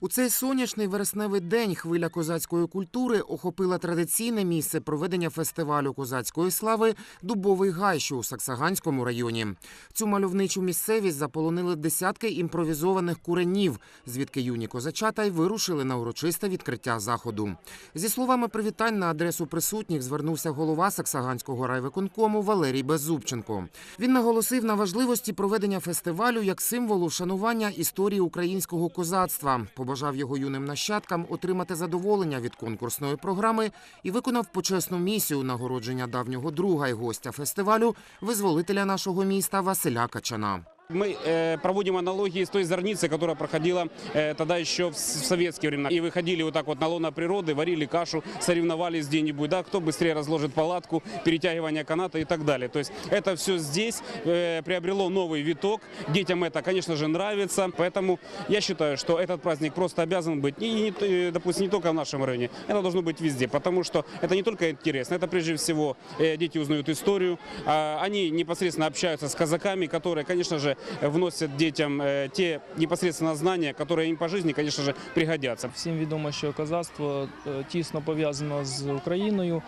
У цей сонячний вересневий день хвиля козацької культури охопила традиційне місце проведення фестивалю козацької слави Дубовий гай, що у Саксаганському районі. Цю мальовничу місцевість заполонили десятки імпровізованих куренів, звідки юні козачата й вирушили на урочисте відкриття заходу. Зі словами привітань на адресу присутніх звернувся голова Саксаганського райвиконкому Валерій Беззубченко. Він наголосив на важливості проведення фестивалю як символу вшанування історії українського козацтва. Побажав його юним нащадкам отримати задоволення від конкурсної програми і виконав почесну місію нагородження давнього друга і гостя фестивалю, визволителя нашого міста Василя Качана. Мы э, проводим аналогии с той зорницей, которая проходила э, тогда еще в, советские времена. И выходили вот так вот на лоно природы, варили кашу, соревновались где-нибудь, да, кто быстрее разложит палатку, перетягивание каната и так далее. То есть это все здесь э, приобрело новый виток. Детям это, конечно же, нравится. Поэтому я считаю, что этот праздник просто обязан быть, и, допустим, не только в нашем районе, это должно быть везде. Потому что это не только интересно, это прежде всего дети узнают историю, а, они непосредственно общаются с казаками, которые, конечно же, вносят детям э, те непосредственно знания, которые им по жизни, конечно же, пригодятся. Всім відомо, що козацтво е, тісно пов'язано з Україною,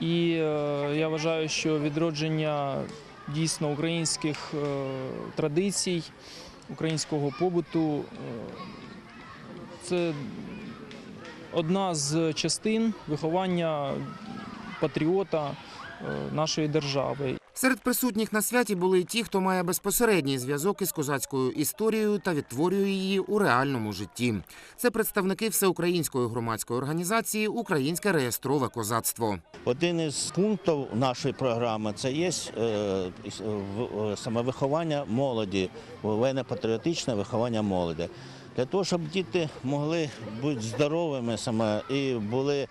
і е, я вважаю, що відродження дійсно українських е, традицій, українського побуту це одна з частин виховання патріота нашої держави. Серед присутніх на святі були й ті, хто має безпосередній зв'язок із козацькою історією та відтворює її у реальному житті. Це представники всеукраїнської громадської організації Українське реєстрове козацтво. Один із пунктів нашої програми це є е, е, саме виховання молоді, воєнно-патріотичне виховання молоді. Для того, щоб діти могли бути здоровими саме і були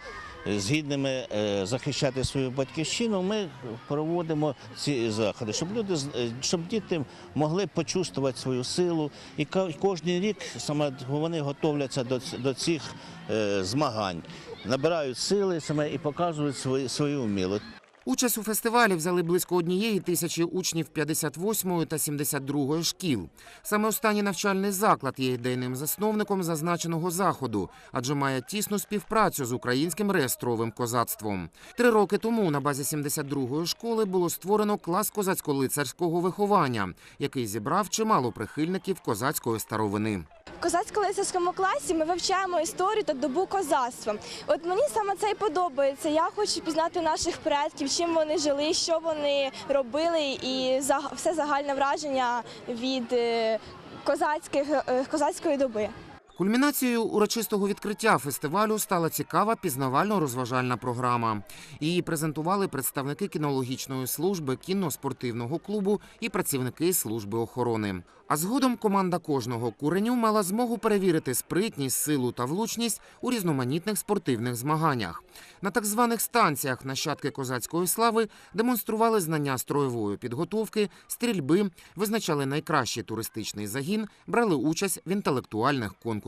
згідними е, захищати свою батьківщину, ми проводимо ці заходи, щоб люди е, щоб діти могли почувствувати свою силу. І кожен рік саме вони готовляться до, до цих е, змагань набирають сили саме і показують свою, свою вмілость. Участь у фестивалі взяли близько однієї тисячі учнів 58-ї та 72-ї шкіл. Саме останній навчальний заклад є ідейним засновником зазначеного заходу, адже має тісну співпрацю з українським реєстровим козацтвом. Три роки тому на базі 72-ї школи було створено клас козацько-лицарського виховання, який зібрав чимало прихильників козацької старовини. В козацько-лицарському класі ми вивчаємо історію та добу козацтва. От мені саме це і подобається. Я хочу пізнати наших предків, чим вони жили, що вони робили, і все загальне враження від е, козацьких, е, козацької доби. Кульмінацією урочистого відкриття фестивалю стала цікава пізнавально-розважальна програма. Її презентували представники кінологічної служби, кінно-спортивного клубу і працівники служби охорони. А згодом команда кожного куреню мала змогу перевірити спритність, силу та влучність у різноманітних спортивних змаганнях. На так званих станціях нащадки козацької слави демонстрували знання строєвої підготовки, стрільби, визначали найкращий туристичний загін, брали участь в інтелектуальних конкурсах.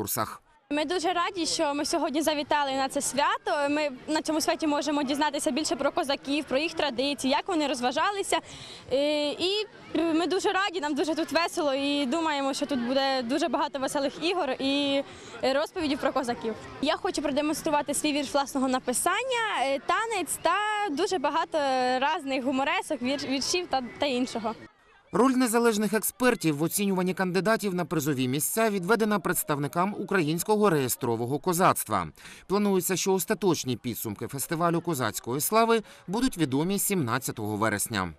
Ми дуже раді, що ми сьогодні завітали на це свято. Ми на цьому святі можемо дізнатися більше про козаків, про їх традиції, як вони розважалися. Е, І ми дуже раді, нам дуже тут весело і думаємо, що тут буде дуже багато веселих ігор і розповідів про козаків. Я хочу продемонструвати свій вірш власного написання, е, танець та дуже багато різних гуморесок, віршів та іншого. Роль незалежних експертів в оцінюванні кандидатів на призові місця відведена представникам українського реєстрового козацтва. Планується, що остаточні підсумки фестивалю козацької слави будуть відомі 17 вересня.